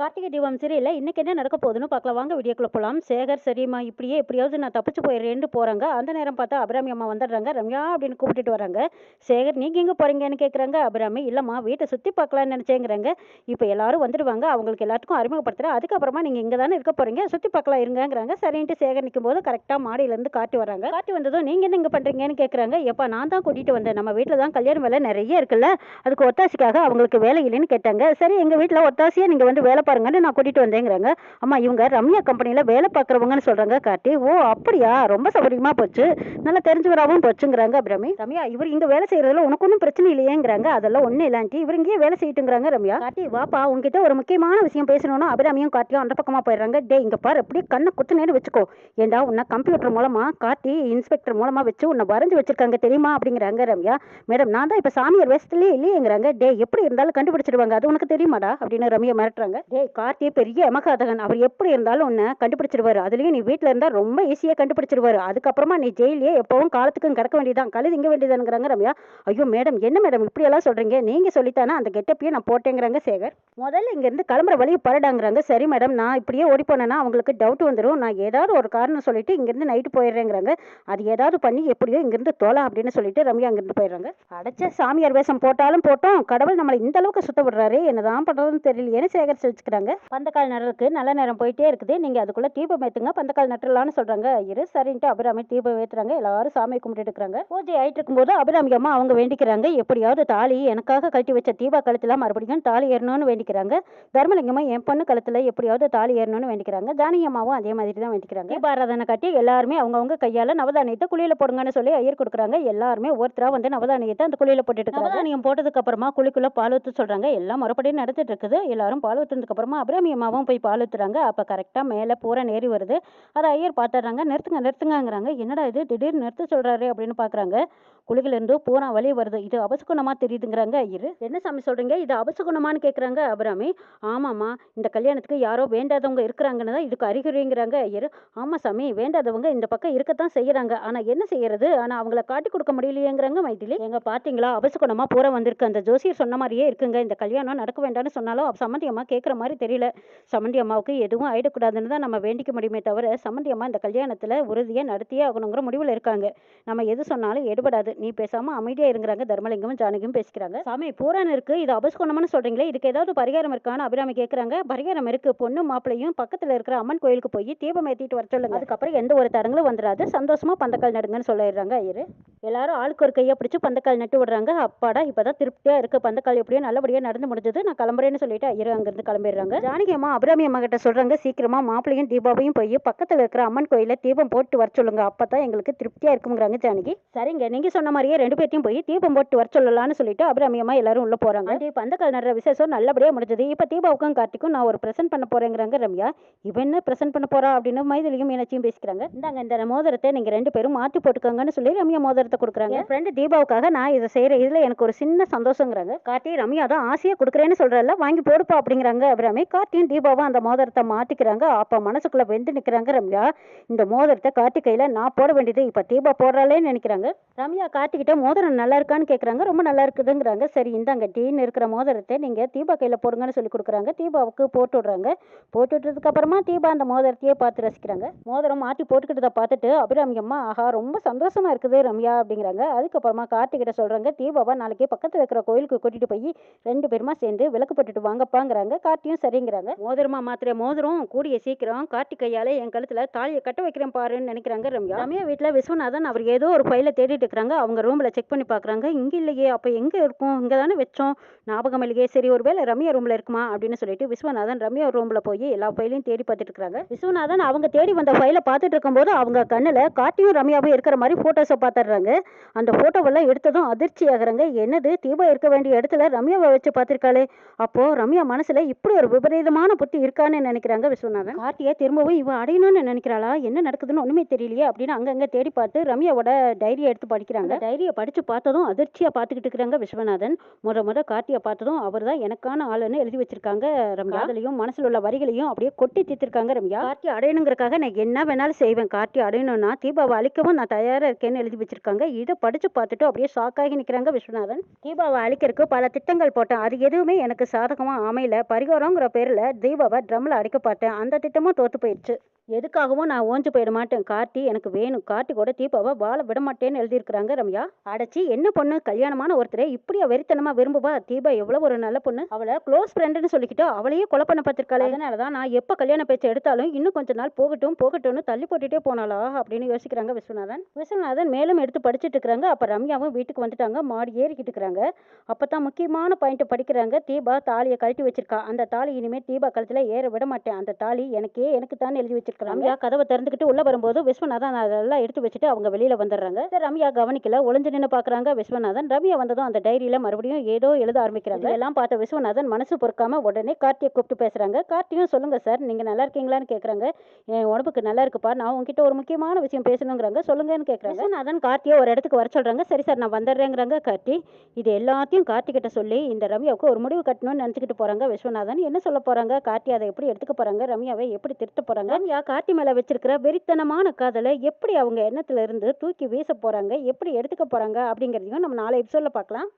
கார்த்திகை தீபம் சரியில்லை இன்னைக்கு என்ன நடக்க போகுதுன்னு பார்க்கலாம். வாங்க வீடியோக்குள்ள போகலாம் சேகர் சரிம்மா இப்படியே எப்படியாவது நான் தப்பிச்சு போயிடுறேன்னு போகிறாங்க அந்த நேரம் பார்த்தா அபிராமி அம்மா வந்துடுறாங்க. ரம்யா அப்படின்னு கூப்பிட்டுட்டு வராங்க. சேகர் நீங்கள் எங்கே போகிறீங்கன்னு கேட்குறாங்க அபிராமி இல்லைம்மா வீட்டை சுற்றி பார்க்கலான்னு நினச்சேங்கிறாங்க. இப்போ எல்லாரும் வந்துடுவாங்க. அவங்களுக்கு எல்லாத்துக்கும் அறிமுகப்படுத்துகிறேன் அதுக்கப்புறமா நீங்கள் இங்கே தானே இருக்க போகிறீங்க சுற்றி பார்க்கலாம் இருங்கங்கிறாங்க. சரின்ட்டு சேகர் நிற்கும் போது கரெக்டாக மாடியிலேருந்து காட்டி வராங்க. காட்டி வந்ததும் நீங்கள் என்ன இங்கே பண்ணுறீங்கன்னு கேட்குறாங்க எப்போ நான் தான் கூட்டிகிட்டு வந்தேன். நம்ம வீட்டில் தான் கல்யாணம் வேலை நிறைய இருக்குல்ல. அதுக்கு ஒத்தாசிக்காக அவங்களுக்கு வேலை இல்லைன்னு கேட்டாங்க. சரி எங்கள் வீட்டில் ஒத்தாசியாக நீங்கள் வந்து வேலை பாருங்கன்னு நான் கூட்டிட்டு வந்தேங்கிறாங்க. அம்மா இவங்க ரம்யா கம்பெனியில் வேலை பார்க்குறவங்கன்னு சொல்கிறாங்க காட்டி ஓ அப்படியா? ரொம்ப சௌகரியமாக போச்சு. நல்லா தெரிஞ்சவராகவும் போச்சுங்கிறாங்க அபிராமி. ரம்யா இவர் இங்கே வேலை செய்கிறதுல உனக்கு ஒன்றும் பிரச்சனை இல்லையேங்கிறாங்க. அதெல்லாம் ஒன்றும் இல்லாண்டி இவர் இங்கேயே வேலை செய்யட்டுங்கிறாங்க ரம்யா. காட்டி வாப்பா உங்ககிட்ட ஒரு முக்கியமான விஷயம் பேசணும்னா அபிராமியும் காட்டியும் அந்த பக்கமாக போயிடுறாங்க. டே இங்கே பாரு அப்படியே கண்ணை குத்து நேரம் வச்சுக்கோ. ஏண்டா உன்னை கம்ப்யூட்டர் மூலமாக காட்டி இன்ஸ்பெக்டர் மூலமாக வச்சு உன்னை வரைஞ்சு வச்சிருக்காங்க தெரியுமா? அப்படிங்கிறாங்க ரம்யா. மேடம் நான் தான் இப்போ சாமியார் வேஷத்துலயே இல்லையேங்கிறாங்க. டே எப்படி இருந்தாலும் கண்டுபிடிச்சிடுவாங்க. அது உனக்கு தெரியுமாடா? அப்படின்னு ரம்யா மிரட்டுறாங்க. டே ஏய் கார்த்தியே பெரிய எமகாதகன் அவர் எப்படி இருந்தாலும் உன்னை கண்டுபிடிச்சிருவாரு. அதுலயும் நீ வீட்டில் இருந்தால் ரொம்ப ஈஸியாக கண்டுபிடிச்சிருவாரு. அதுக்கப்புறமா நீ ஜெயிலே எப்பவும் காலத்துக்கும் கிடக்க வேண்டியதான் கழுது இங்கே வேண்டியதானுங்கிறாங்க ரம்யா. ஐயோ மேடம் என்ன மேடம் இப்படியெல்லாம் சொல்கிறீங்க நீங்கள் சொல்லித்தானே அந்த கெட்டப்பையும் நான் போட்டேங்கிறாங்க சேகர். முதல்ல இங்கேருந்து கிளம்புற வழியை பரடாங்கிறாங்க. சரி மேடம் நான் இப்படியே ஓடி போனேன்னா அவங்களுக்கு டவுட் வந்துடும் நான் ஏதாவது ஒரு காரணம் சொல்லிட்டு இங்கேருந்து நைட்டு போயிடுறேங்கிறாங்க. அது ஏதாவது பண்ணி எப்படியோ இங்கேருந்து தோலாம் அப்படின்னு சொல்லிட்டு ரம்யா அங்கேருந்து போயிடுறாங்க. அடைச்ச சாமியார் வேஷம் போட்டாலும் போட்டோம். கடவுள் நம்மளை இந்த அளவுக்கு சுத்த விடுறாரு என்னதான் பண்ணுறதுன்னு தெரியல ஏன்னு சேகரிச்சு வச்சுக்கிறாங்க பந்தக்கால் நடுறதுக்கு நல்ல நேரம் போயிட்டே இருக்குது. நீங்க அதுக்குள்ள தீபம் ஏத்துங்க. பந்தக்கால் நட்டுலான்னு சொல்றாங்க. இரு சரின்ட்டு அபிராமி தீபம் ஏத்துறாங்க. எல்லாரும் சாமி கும்பிட்டு இருக்கிறாங்க. பூஜை ஆயிட்டு இருக்கும்போது அபிராமி அம்மா அவங்க வேண்டிக்கிறாங்க. எப்படியாவது தாலி எனக்காக கட்டி வச்ச தீபா கழுத்துல மறுபடியும் தாலி ஏறணும்னு வேண்டிக்கிறாங்க. தர்மலிங்கம்மா என் பொண்ணு கழுத்துல எப்படியாவது தாலி ஏறணும்னு வேண்டிக்கிறாங்க. ஜானகி அம்மாவும் அதே மாதிரி தான் வேண்டிக்கிறாங்க. தீபாராதனை கட்டி எல்லாருமே அவங்கவங்க கையால நவதானியத்தை குழியில போடுங்கன்னு சொல்லி ஐயர் கொடுக்குறாங்க. எல்லாருமே ஒருத்தரா வந்து நவதானியத்தை அந்த குழியில போட்டுட்டு நவதானியம் போட்டதுக்கு அப்புறமா குழிக்குள்ள பால் ஊத்து சொல்றாங்க. எல்லாம் முறைப்படி நடந்துட்டு இருக்குது. எல்லாரும் பால் ஊத்துனதுக்கு அப்புறமா அபிராமி அம்மாவும் போய் பால் ஊத்துறாங்க. அப்போ கரெக்டாக மேலே பூரா நேரி வருது. அதை ஐயர் பார்த்துடுறாங்க நிறுத்துங்க நிறுத்துங்கங்கிறாங்க. என்னடா இது? திடீர்னு நிறுத்த சொல்கிறாரு அப்படின்னு பார்க்குறாங்க குழியில பூரா வழி வருது. இது அபசகுணமாக தெரியுதுங்கிறாங்க. ஐயர் என்ன சாமி சொல்கிறீங்க இது அபசகுணமான்னு கேட்குறாங்க அபிராமி. ஆமாம்மா. இந்த கல்யாணத்துக்கு யாரோ வேண்டாதவங்க இருக்கிறாங்கன்னு தான் இதுக்கு அறிகுறிங்கிறாங்க ஐயர். ஆமாம் சாமி. வேண்டாதவங்க இந்த பக்கம் இருக்கத்தான் செய்கிறாங்க ஆனால் என்ன செய்யறது? ஆனால் அவங்கள காட்டி கொடுக்க முடியலையேங்கிறாங்க மைதிலி. எங்கள் பார்த்தீங்களா அபசகுணமாக பூரா வந்திருக்கு. அந்த ஜோசியர் சொன்ன மாதிரியே இருக்குங்க. இந்த கல்யாணம் நடக்க வேண்டாம்னு சொன்னாலும் சம்மந்தியமாக கேட்குற மாதிரி தெரியல. சமந்தி அம்மாவுக்கு எதுவும் ஆயிடக்கூடாதுன்னு தான் நம்ம வேண்டிக்க முடியுமே தவிர சமந்தி அம்மா இந்த கல்யாணத்தில் உறுதியாக நடத்தியே ஆகணுங்கிற முடிவில் இருக்காங்க. நம்ம எது சொன்னாலும் எடுபடாது. நீ பேசாமல் அமைதியாக இருங்கிறாங்க. தர்மலிங்கமும் ஜானகியும் பேசிக்கிறாங்க. சாமி பூரான் இருக்குது இது அபஸ்கோணம்னு சொல்கிறீங்களே இதுக்கு ஏதாவது பரிகாரம் இருக்கான்னு அபிராமி கேட்குறாங்க பரிகாரம் இருக்குது பொண்ணு மாப்பிளையும் பக்கத்தில் இருக்கிற அம்மன் கோயிலுக்கு போய் தீபம் ஏற்றிட்டு வர சொல்லுங்க. அதுக்கப்புறம் எந்த ஒரு தடங்களும் வந்துடாது சந்தோஷமாக பந்தக்கால் நடுங்கன்னு சொல்லிடுறாங்க ஐயரு. எல்லாரும் ஆளுக்கு ஒரு கையை பிடிச்சி பந்தக்கால் நட்டு விடுறாங்க. அப்பாடா இப்போ தான் திருப்தியாக இருக்குது பந்தக்கால் எப்படியோ நல்லபடியாக நடந்து முடிஞ்சது. நான் கிளம்புறேன்னு சொல்லிட்டு ஐயரு கிளம்பி கிளம்பிடுறாங்க. ஜானகி அம்மா அபிராமி அம்மா கிட்ட சொல்றாங்க சீக்கிரமா மாப்பிளையும் தீபாவையும் போய் பக்கத்துல இருக்கிற அம்மன் கோயில தீபம் போட்டு வர சொல்லுங்க. அப்பதான் எங்களுக்கு திருப்தியா இருக்குங்கிறாங்க ஜானகி. சரிங்க நீங்க சொன்ன மாதிரியே ரெண்டு பேர்த்தையும் போய் தீபம் போட்டு வர சொல்லலாம்னு சொல்லிட்டு அபிராமி அம்மா எல்லாரும் உள்ள போறாங்க. ஆண்டி பந்தக்கால் நடுற விசேஷம் நல்லபடியா முடிஞ்சது. இப்ப தீபாவுக்கும் கார்த்திக்கும் நான் ஒரு பிரசன்ட் பண்ண போறேங்கிறாங்க ரம்யா. இவன் என்ன பிரசன்ட் பண்ண போறா அப்படின்னு மைதிலியும் மீனாட்சியும் பேசிக்கிறாங்க. இந்தாங்க இந்த மோதிரத்தை நீங்க ரெண்டு பேரும் மாத்தி போட்டுக்கோங்கன்னு சொல்லி ரம்யா மோதிரத்தை கொடுக்குறாங்க. ஃப்ரெண்டு தீபாவுக்காக நான் இதை செய்யறேன். இதுல எனக்கு ஒரு சின்ன சந்தோஷங்கிறாங்க. கார்த்தி ரம்யா தான் ஆசையா கொடுக்குறேன்னு சொல்றல வாங்கி போடுப்பா அப்படிங்கிறாங்க. அபிராமி கார்த்தியும் தீபாவும் அந்த மோதிரத்தை மாத்திக்கிறாங்க அப்ப மனசுக்குள்ள வெந்து நிக்கிறாங்க ரம்யா. இந்த மோதிரத்தை கார்த்தி கையில நான் போட வேண்டியது. இப்ப தீபா போடுறாளேன்னு நினைக்கிறாங்க. ரம்யா கார்த்திகிட்ட மோதிரம் நல்லா இருக்கான்னு கேக்குறாங்க. ரொம்ப நல்லா இருக்குதுங்கிறாங்க. சரி இந்தாங்க டீன்னு இருக்கிற மோதிரத்தை நீங்க தீபா கையில போடுங்கன்னு சொல்லி கொடுக்குறாங்க. தீபாவுக்கு போட்டு விடுறாங்க. போட்டு விட்டதுக்கப்புறமா தீபா அந்த மோதிரத்தையே பார்த்து ரசிக்கிறாங்க. மோதிரம் மாத்தி போட்டுக்கிட்டதை பார்த்துட்டு அபிராமி அம்மா ஆஹா ரொம்ப சந்தோஷமா இருக்குது ரம்யா அப்படிங்கிறாங்க. அதுக்கப்புறமா கார்த்திகிட்ட சொல்றாங்க தீபாவை நாளைக்கு பக்கத்துல இருக்கிற கோயிலுக்கு கூட்டிட்டு போய் ரெண்டு பேருமா சேர்ந்து விளக்கு போட்டுட்டு வாங்கப்பாங்கிறாங்க. கார்த்தியும் சரிங்கிறாங்க. மோதிரமா மாத்திர மோதிரம் கூடிய சீக்கிரம் கார்த்திகையால என் கழுத்துல தாலியை கட்ட வைக்கிறேன் பாருன்னு நினைக்கிறாங்க ரம்யா. ரம்யா வீட்டுல விஸ்வநாதன் அவர் ஏதோ ஒரு ஃபைலை தேடிட்டு இருக்கிறாங்க. அவங்க ரூம்ல செக் பண்ணி பாக்குறாங்க இங்க இல்லையே அப்ப எங்க இருக்கும்? இங்க தானே வச்சோம். ஞாபகம் இல்லையே. சரி ஒருவேளை ரம்யா ரூம்ல இருக்குமா? அப்படின்னு சொல்லிட்டு விஸ்வநாதன் ரம்யா ரூம்ல போய் எல்லா ஃபைலையும் தேடி பார்த்துட்டு இருக்காங்க விஸ்வநாதன் அவங்க தேடி வந்த ஃபைலை பார்த்துட்டு இருக்கும்போது அவங்க கண்ணுல கார்த்தியும் ரம்யாவும் இருக்கிற மாதிரி போட்டோஸை பார்த்துடுறாங்க. அந்த போட்டோவெல்லாம் எடுத்ததும் அதிர்ச்சி ஆகுறாங்க என்னது? தீபா இருக்க வேண்டிய இடத்துல ரம்யாவை வச்சு பார்த்துருக்காளே. அப்போ ரம்யா மனசுல இப்படி ஒரு விபரீதமான புத்தி இருக்கான்னு நினைக்கிறாங்க விஸ்வநாதன்? கார்த்தியை திரும்பவும் இவ அடையணும்னு நினைக்கிறாளா? என்ன நடக்குதுன்னு ஒண்ணுமே தெரியலையே அப்படின்னு அங்கங்க தேடி பார்த்து ரம்யாவோட டைரியை எடுத்து படிக்கிறாங்க. டைரியை படிச்சு பார்த்ததும் அதிர்ச்சியா பார்த்துக்கிட்டு இருக்கிறாங்க விஸ்வநாதன். முத முத கார்த்தியை பார்த்ததும் அவர் தான் எனக்கான ஆளுன்னு எழுதி வச்சிருக்காங்க ரம்யா. அதுலயும் மனசுல உள்ள வரிகளையும் அப்படியே கொட்டி தீர்த்திருக்காங்க ரம்யா. கார்த்தி அடையணுங்கிறக்காக நான் என்ன வேணாலும் செய்வேன். கார்த்தி அடையணும்னா தீபாவை அழிக்கவும் நான் தயாரா இருக்கேன்னு எழுதி வச்சிருக்காங்க. இதை படிச்சு பார்த்துட்டு அப்படியே ஷாக்காகி நிக்கிறாங்க விஸ்வநாதன். தீபாவை அழிக்கிறதுக்கு பல திட்டங்கள் போட்டேன். அது எதுவுமே எனக்கு சாதகமா அமையல. பரிகாரங்கிற பேரில் தீபாவை ட்ரம்ல அடிக்கப்பட்டேன் அந்த திட்டமும் தோத்து போயிடுச்சு. எதுக்காகவும் நான் ஓஞ்சு போயிட மாட்டேன். கார்த்தி எனக்கு வேணும். கார்த்தி கூட தீபாவை வாழ விட மாட்டேன்னு எழுதியிருக்கிறாங்க ரம்யா. அடைச்சி என்ன பொண்ணு? கல்யாணமான ஒருத்தரை இப்படியா வெறித்தனமா விரும்புவா? தீபா எவ்வளவு ஒரு நல்ல பொண்ணு. அவளை க்ளோஸ் ஃப்ரெண்டுன்னு சொல்லிக்கிட்டு அவளையே கொலை பண்ண பார்த்திருக்காளே. அதனாலதான் நான் எப்போ கல்யாண பேச்சு எடுத்தாலும் இன்னும் கொஞ்ச நாள் போகட்டும் போகட்டும்னு தள்ளி போட்டுட்டே போனாளா? அப்படின்னு யோசிக்கிறாங்க விஸ்வநாதன். விஸ்வநாதன் மேலும் எடுத்து படிச்சுட்டு இருக்கிறாங்க. அப்ப ரம்யாவும் வீட்டுக்கு வந்துட்டாங்க. மாடி ஏறிக்கிட்டு இருக்கிறாங்க. அப்பதான் முக்கியமான பாயிண்ட் படிக்கிறாங்க. தீபா தாலியை கழட்டி வச்சிருக்கா. அந்த தாலி இனிமே தீபா கழுத்துல ஏற விட மாட்டேன். அந்த தாலி எனக்கே எனக்கு தான் எழுதி வச்சிருக்காங்க ரம்யா கதவை திறந்துக்கிட்டு உள்ள வரும்போது விஸ்வநாதன் அதெல்லாம் எடுத்து வச்சுட்டு அவங்க வெளியில வந்துடுறாங்க. ரம்யா கவனிக்கல. ஒளிஞ்சு நின்று பாக்குறாங்க விஸ்வநாதன். ரம்யா வந்ததும் அந்த டைரியில மறுபடியும் ஏதோ எழுத ஆரம்பிக்கிறாங்க. எல்லாம் பார்த்த விஸ்வநாதன் மனசு பொறுக்காம உடனே கார்த்தியை கூப்பிட்டு பேசுறாங்க. கார்த்தியும் சொல்லுங்க சார் நீங்க நல்லா இருக்கீங்களான்னு கேக்குறாங்க. என் உடம்புக்கு நல்லா இருக்குப்பா. நான் உங்ககிட்ட ஒரு முக்கியமான விஷயம் பேசணுங்கிறாங்க. சொல்லுங்கன்னு கேக்குறாங்க. விஸ்வநாதன் கார்த்தியை ஒரு இடத்துக்கு வர சொல்றாங்க. சரி சார் நான் வந்துடுறேங்கிறாங்க கார்த்தி. இது எல்லாத்தையும் கார்த்தி கிட்ட சொல்லி இந்த ரம்யாவுக்கு ஒரு முடிவு கட்டணும்னு நினைச்சுக்கிட்டு போறாங்க விஸ்வநாதன். என்ன சொல்ல போறாங்க? கார்த்தி அதை எப்படி எடுத்துக்க போறாங்க? ரம்யாவை எப்படி திருத்த போறாங்க? ரம்யா கார்த்தி மேலே வச்சிருக்கிற வெறித்தனமான காதலை எப்படி அவங்க எண்ணத்துல இருந்து தூக்கி வீச போறாங்க எப்படி எடுத்துக்க போறாங்க அப்படிங்கிறதையும் நம்ம நாளை எபிசோட்ல பார்க்கலாம்.